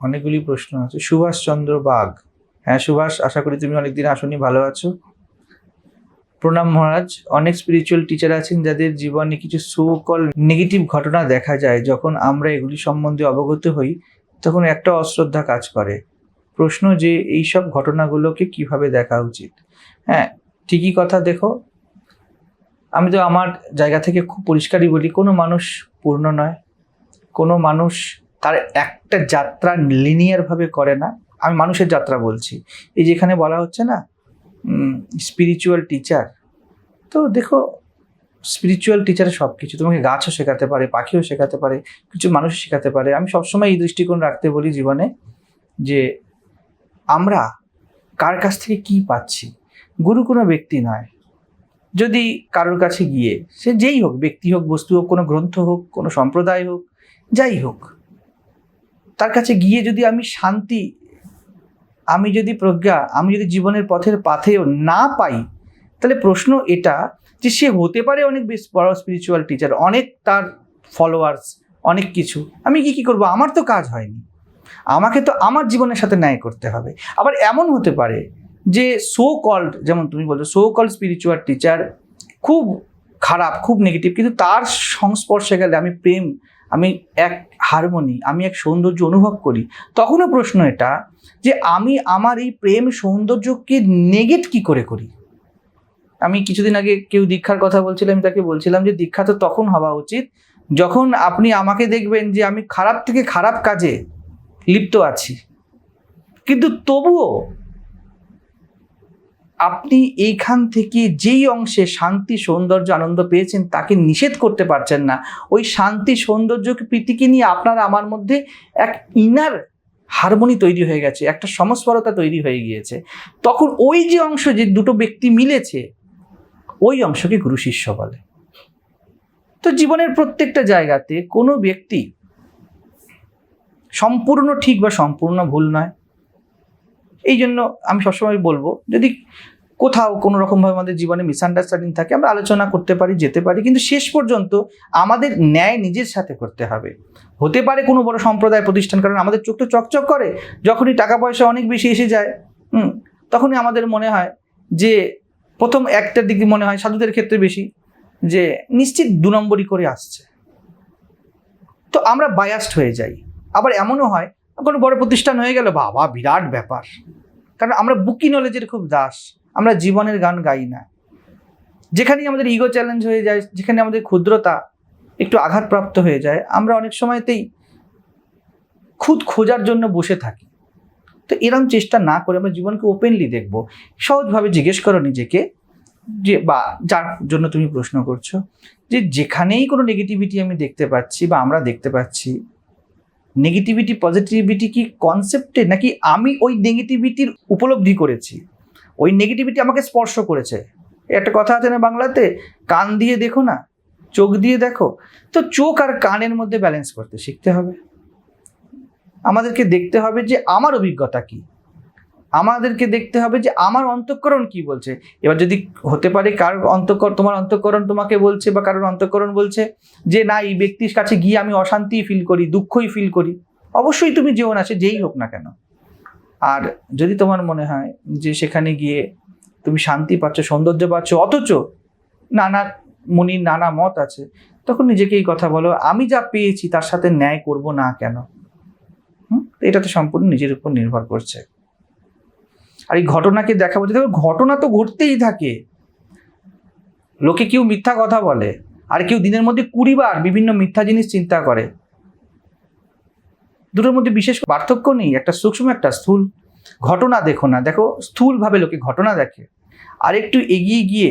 অনেকগুলি প্রশ্ন আছে। সুভাষ চন্দ্র বাগ। হ্যাঁ সুভাষ, আশা করি তুমি অনেকদিন আসনি, ভালো আছো? প্রণাম মহারাজ, অনেক স্পিরিচুয়াল টিচার আছেন যাদের জীবনে কিছু সো কল নেগেটিভ ঘটনা দেখা যায়, যখন আমরা এগুলি সম্বন্ধে অবগত হই, তখন একটা অশ্রদ্ধা কাজ করে। প্রশ্ন যে এই সব ঘটনাগুলোকে কীভাবে দেখা উচিত? হ্যাঁ ঠিকই কথা দেখো। আমি তো আমার জায়গা থেকে খুব পরিষ্কারই বলি, কোনো মানুষ পূর্ণ নয়। কোনো মানুষ তার একটা যাত্রা লিনিয়ারভাবে করে না। আমি মানুষের যাত্রা বলছি। এই যেখানে বলা হচ্ছে না স্পিরিচুয়াল টিচার তো দেখো স্পিরিচুয়াল টিচার সব কিছু তোমাকে গাছও শেখাতে পারে, পাখিও শেখাতে পারে, কিছু মানুষ শেখাতে পারে। আমি সবসময় এই দৃষ্টিকোণ রাখতে বলি জীবনে যে আমরা কার কাছ থেকে কি পাচ্ছি? গুরু কোনো ব্যক্তি নয়। যদি কারোর কাছে গিয়ে, সে যেই হোক, ব্যক্তি হোক, বস্তু হোক, কোনো গ্রন্থ হোক, কোনো সম্প্রদায় হোক, যাই হোক তার কাছে গিয়ে যদি আমি শান্তি, আমি যদি প্রজ্ঞা, আমি যদি জীবনের পথের পাথেও না পাই, তাহলে প্রশ্ন এটা যে সে হতে পারে অনেক বেশ বড় স্পিরিচুয়াল টিচার অনেক তার ফলোয়ার্স অনেক কিছু। আমি কি কি করব? আমার তো কাজ হয়নি। আমাকে তো আমার জীবনের সাথে ন্যায় করতে হবে। আবার এমন হতে পারে যে সো কল্ড যেমন তুমি বলছো সো কল্ড স্পিরিচুয়াল টিচার খুব খারাপ, খুব নেগেটিভ কিন্তু তার সংস্পর্শে গেলে আমি প্রেম আমি এক হারমোনি আমি এক সৌন্দর্য অনুভব করি, তখনও প্রশ্ন এটা যে আমি আমার এই প্রেম সৌন্দর্যকে নেগেট কি করে করি? আমি কিছুদিন আগে কেউ দীক্ষার কথা বলছিলাম, তাকে বলছিলাম যে দীক্ষা তো তখন হওয়া উচিত, যখন আপনি আমাকে দেখবেন যে আমি খারাপ থেকে খারাপ কাজে লিপ্ত আছি। কিন্তু তবুও আপনি এইখান থেকে যেই অংশে শান্তি, সৌন্দর্য, আনন্দ পেয়েছেন তাকে নিষেধ করতে পারছেন না। ওই শান্তি, সৌন্দর্য প্রীতিকে নিয়ে আপনার আমার মধ্যে এক ইনার হারমোনি তৈরি হয়ে গেছে, একটা সমস্বরতা তৈরি হয়ে গিয়েছে। তখন ওই যে অংশ যে দুটো ব্যক্তি মিলেছে, ওই অংশকে গুরু শিষ্য বলে। তো জীবনের প্রত্যেকটা জায়গাতে কোনো ব্যক্তি সম্পূর্ণ ঠিক বা সম্পূর্ণ ভুল নয়। এই জন্য আমি সবসময় বলব, যদি কোথাও কোনো রকমভাবে আমাদের জীবনে মিসআন্ডারস্ট্যান্ডিং থাকে, আমরা আলোচনা করতে পারি, যেতে পারি, কিন্তু শেষ পর্যন্ত আমাদের ন্যায় নিজের সাথে করতে হবে। হতে পারে কোনো বড় সম্প্রদায় প্রতিষ্ঠান কারণ আমাদের চোখ তো চকচক করে, যখনই টাকা পয়সা অনেক বেশি এসে যায়, হুম, তখনই আমাদের মনে হয় যে প্রথম একটার দিকে মনে হয় সাধুদের ক্ষেত্রে বেশি, যে নিশ্চিত দু নম্বরই করে আসছে। তো আমরা বায়াস্ট হয়ে যাই। আবার এমনও হয়, কোনো বড় প্রতিষ্ঠান হয়ে গেল, বাবা, বিরাট ব্যাপার। কারণ আমরা বুকি নলেজের খুব দাস। আমরা জীবনের গান গাই না। যেখানেই আমাদের ইগো চ্যালেঞ্জ হয়ে যায়, যেখানে আমাদের ক্ষুদ্রতা একটু আঘাতপ্রাপ্ত হয়ে যায়, আমরা অনেক সময়তেই খুদ খোঁজার জন্য বসে থাকি। তো এরম চেষ্টা না করে আমরা জীবনকে ওপেনলি দেখব। সহজভাবে জিজ্ঞেস করো নিজেকে যে, বা যার জন্য তুমি প্রশ্ন করছ, যে যেখানেই কোনো নেগেটিভিটি আমি দেখতে পাচ্ছি বা আমরা দেখতে পাচ্ছি নেগেটিভিটি পজিটিভিটি কি কনসেপ্টে নাকি আমি ওই নেগেটিভিটির উপলব্ধি করেছি? ওই নেগেটিভিটি আমাকে স্পর্শ করেছে। একটা কথা আছে না বাংলাতে? কান দিয়ে দেখো না, চোখ দিয়ে দেখো। তো চোখ আর কানের মধ্যে ব্যালেন্স করতে শিখতে হবে। আমাদেরকে দেখতে হবে যে আমার অভিজ্ঞতা কি। আমাদেরকে দেখতে হবে যে আমার অন্তঃকরণ কি বলছে। এবার যদি হতে পারে কারোর অন্তঃকর, তোমার অন্তঃকরণ তোমাকে বলছে বা কারোর অন্তঃকরণ বলছে যে না, এই ব্যক্তির কাছে গিয়ে আমি অশান্তি ফিল করি, দুঃখই ফিল করি। অবশ্যই তুমি যেও না, সে যেই হোক না কেন। আর যদি তোমার মনে হয় যে সেখানে গিয়ে তুমি শান্তি পাচ্ছ, সৌন্দর্য পাচ্ছ, অথচ নানা মুনির, নানা মত আছে, তখন নিজেকে এই কথা বলো, আমি যা পেয়েছি তার সাথে ন্যায় করব না কেন? এটা তো সম্পূর্ণ নিজের উপর নির্ভর করছে। আর এই ঘটনাকে দেখো, ঘটনা তো ঘটতেই থাকে। লোকে কেউ মিথ্যা কথা বলে, আর কেউ দিনের মধ্যে কুড়ি বার বিভিন্ন মিথ্যা জিনিস চিন্তা করে। দুটোর মধ্যে বিশেষ পার্থক্য নেই, একটা সূক্ষ্ম, একটা স্থূল। ঘটনা দেখো না, দেখো স্থূলভাবে লোকে ঘটনা দেখে। আরেকটু এগিয়ে গিয়ে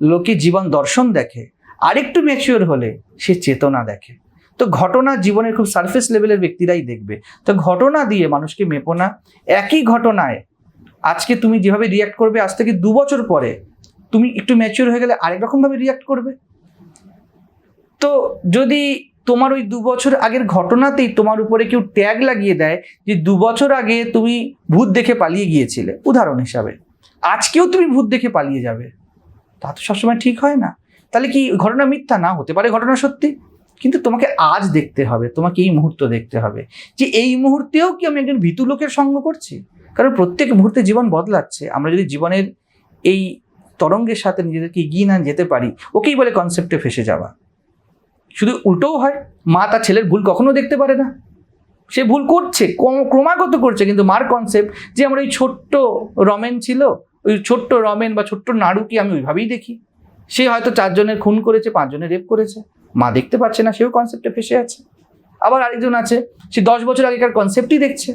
লোকে জীবন দর্শন দেখে, আরেকটু ম্যাচিওর হলে সে চেতনা দেখে। তো ঘটনা জীবনের খুব সারফেস লেভেলের ব্যক্তিরাই দেখবে। তো ঘটনা দিয়ে মানুষকে মেপো না, একই ঘটনায় আজকে তুমি যেভাবে রিয়াক্ট করবে, আজ থেকে দু বছর পরে তুমি একটু ম্যাচিওর হয়ে গেলে আরেক রকমভাবে রিয়াক্ট করবে। তো যদি তোমার ওই দু বছর আগের ঘটনাতেই তোমার উপরে কেউ ট্যাগ লাগিয়ে দেয় যে দু বছর আগে তুমি ভূত দেখে পালিয়ে গিয়েছিলে। উদাহরণ হিসাবে। আজকেও তুমি ভূত দেখে পালিয়ে যাবে। তা তো সবসময় ঠিক হয় না। তাহলে কি ঘটনা মিথ্যা? না, হতে পারে ঘটনা সত্যি। কিন্তু তোমাকে আজ দেখতে হবে, তোমাকে এই মুহূর্ত দেখতে হবে যে এই মুহূর্তেও কি আমি একজন ভীতু লোকের সঙ্গ করছি? কারণ প্রত্যেক মুহূর্তে জীবন বদলাচ্ছে। আমরা যদি জীবনের এই তরঙ্গের সাথে নিজেদেরকে এগিয়ে না যেতে পারি, ওকেই বলে কনসেপ্টে ফেসে যাওয়া। শুধু উল্টোও হয়। মা তার ছেলের ভুল কখনো দেখতে পারে না। সে ভুল করছে ক্রমাগত করছে, কিন্তু মার কনসেপ্ট যে আমার ওই ছোট্ট রমেন ছিল, ওই ছোট্ট রমেন বা ছোট্ট নাড়ুকে আমি ওইভাবেই দেখি? সে হয়তো চারজনের খুন করেছে, পাঁচজনের রেপ করেছে। মা দেখতে পাচ্ছে না, সেও কনসেপ্টে ফেসে আছে। আবার আরেকজন আছে, সে দশ বছর আগেকার কনসেপ্টই দেখছে।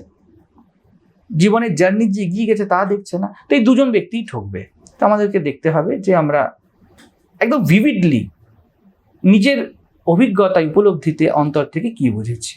জীবনের জার্নি যে এগিয়ে গেছে তা দেখছে না। তো এই দুজন ব্যক্তিই ঠকবে। তো আমাদেরকে দেখতে হবে যে আমরা একদম ভিভিডলি নিজের অভিজ্ঞতা উপলব্ধিতে অন্তর থেকে কি বুঝেছি?